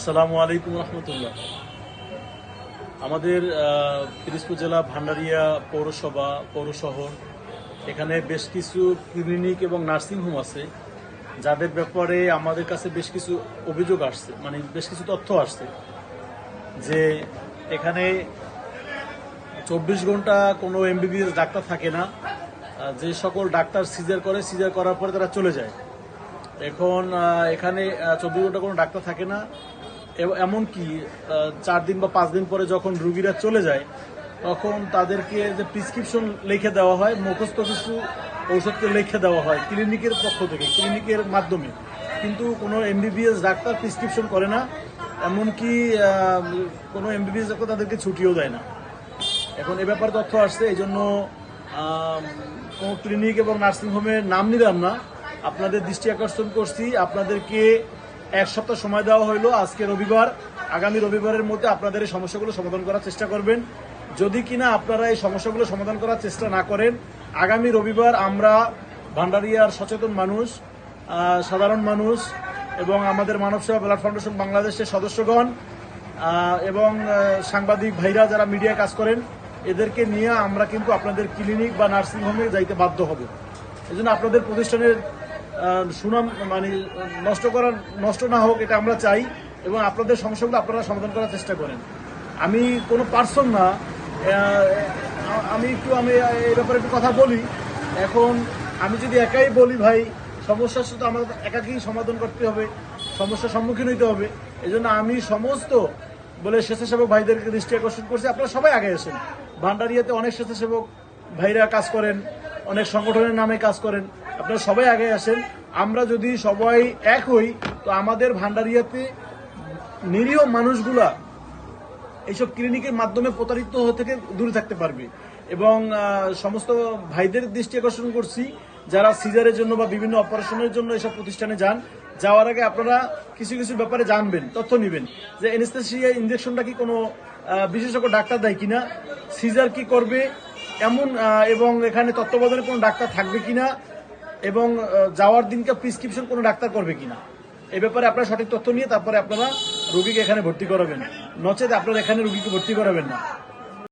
আসসালামু আলাইকুম রহমতুল্লাহ। আমাদের পিরোজপুর জেলা ভান্ডারিয়া পৌরসভা, পৌরশহর, এখানে বেশ কিছু ক্লিনিক এবং নার্সিংহোম আছে, যাদের ব্যাপারে আমাদের কাছে বেশ কিছু অভিযোগ আসছে মানে বেশ কিছু তথ্য আসছে যে এখানে চব্বিশ ঘণ্টা কোনো এমবিবিএস ডাক্তার থাকে না যে সকল ডাক্তার সিজার করে, সিজার করার পরে তারা চলে যায়। এখন এখানে চব্বিশ ঘণ্টা কোনো ডাক্তার থাকে না এমনকি আহ, চার দিন বা পাঁচ দিন পরে যখন রুগীরা চলে যায় তখন তাদেরকে যে প্রেসক্রিপশন লিখে দেওয়া হয় মুখস্থ কিছু ঔষধকে লিখে দেওয়া হয় ক্লিনিকের পক্ষ থেকে ক্লিনিকের মাধ্যমে। কিন্তু কোনো এমবিবিএস ডাক্তার প্রেসক্রিপশন করে না এমনকি কোনো এমবিবিএস ডাক্তার তাদেরকে ছুটিও দেয় না। এখন এ ব্যাপারে তথ্য আসছে এই জন্য কোনো ক্লিনিক এবং নার্সিংহোমের নাম নিলাম না। আপনাদের দৃষ্টি আকর্ষণ করছি আপনাদেরকে এক সপ্তাহ সময় দেওয়া হলো আজকে রবিবার, আগামী রবিবারের মধ্যে আপনাদের এই সমস্যাগুলো সমাধান করার চেষ্টা করবেন। যদি কিনা আপনারা এই সমস্যাগুলো সমাধান করার চেষ্টা না করেন, আগামী রবিবার আমরা ভান্ডারিয়ার সচেতন মানুষ সাধারণ মানুষ এবং আমাদের মানব সেবা ব্লাড ফাউন্ডেশন বাংলাদেশের সদস্যগণ এবং সাংবাদিক ভাইরা যারা মিডিয়া কাজ করেন, এদেরকে নিয়ে আমরা কিন্তু আপনাদের ক্লিনিক বা নার্সিংহোমে যাইতে বাধ্য হব। এই আপনাদের প্রতিষ্ঠানের সুনাম মানে নষ্ট করার, নষ্ট না হোক, এটা আমরা চাই এবং আপনাদের সমস্যাগুলো আপনারা সমাধান করার চেষ্টা করেন। আমি কোনো পার্সন না আমি একটু, আমি এই ব্যাপারে একটু কথা বলি। এখন আমি যদি একাই বলি, ভাই, সমস্যার শুধু আমাদের একাকেই সমাধান করতে হবে, সমস্যার সম্মুখীন হইতে হবে। এই আমি সমস্ত বলে স্বেচ্ছাসেবক ভাইদেরকে দৃষ্টি আকর্ষণ করছি। আপনারা সবাই আগে আসেন ভান্ডারিয়াতে অনেক স্বেচ্ছাসেবক ভাইরা কাজ করেন, অনেক সংগঠনের নামে কাজ করেন। আপনারা সবাই আগে আসেন। আমরা যদি সবাই এক হই, তো আমাদের ভান্ডারিয়াতে নিরীহ মানুষগুলা এইসব ক্লিনিকের মাধ্যমে প্রতারিত থেকে দূরে থাকতে পারবে। এবং সমস্ত ভাইদের দৃষ্টি আকর্ষণ করছি, যারা সিজারের জন্য বা বিভিন্ন অপারেশনের জন্য এসব প্রতিষ্ঠানে যান। যাওয়ার আগে আপনারা কিছু কিছু ব্যাপারে জানবেন, তথ্য নেবেন। যে এনেস্থেসিয়া ইঞ্জেকশনটা কি কোনো বিশেষজ্ঞ ডাক্তার দেয় কিনা? সিজার কি করবে? এমন এবং এখানে তত্ত্বাবধানে কোনো ডাক্তার থাকবে কিনা? এবং যাওয়ার দিনকে প্রিসক্রিপশন কোনো ডাক্তার করবে কিনা? এ ব্যাপারে আপনার সঠিক তথ্য নিয়ে তারপরে আপনারা রুগীকে এখানে ভর্তি করাবেন। নচেত আপনারা এখানে রুগীকে ভর্তি করাবেন না।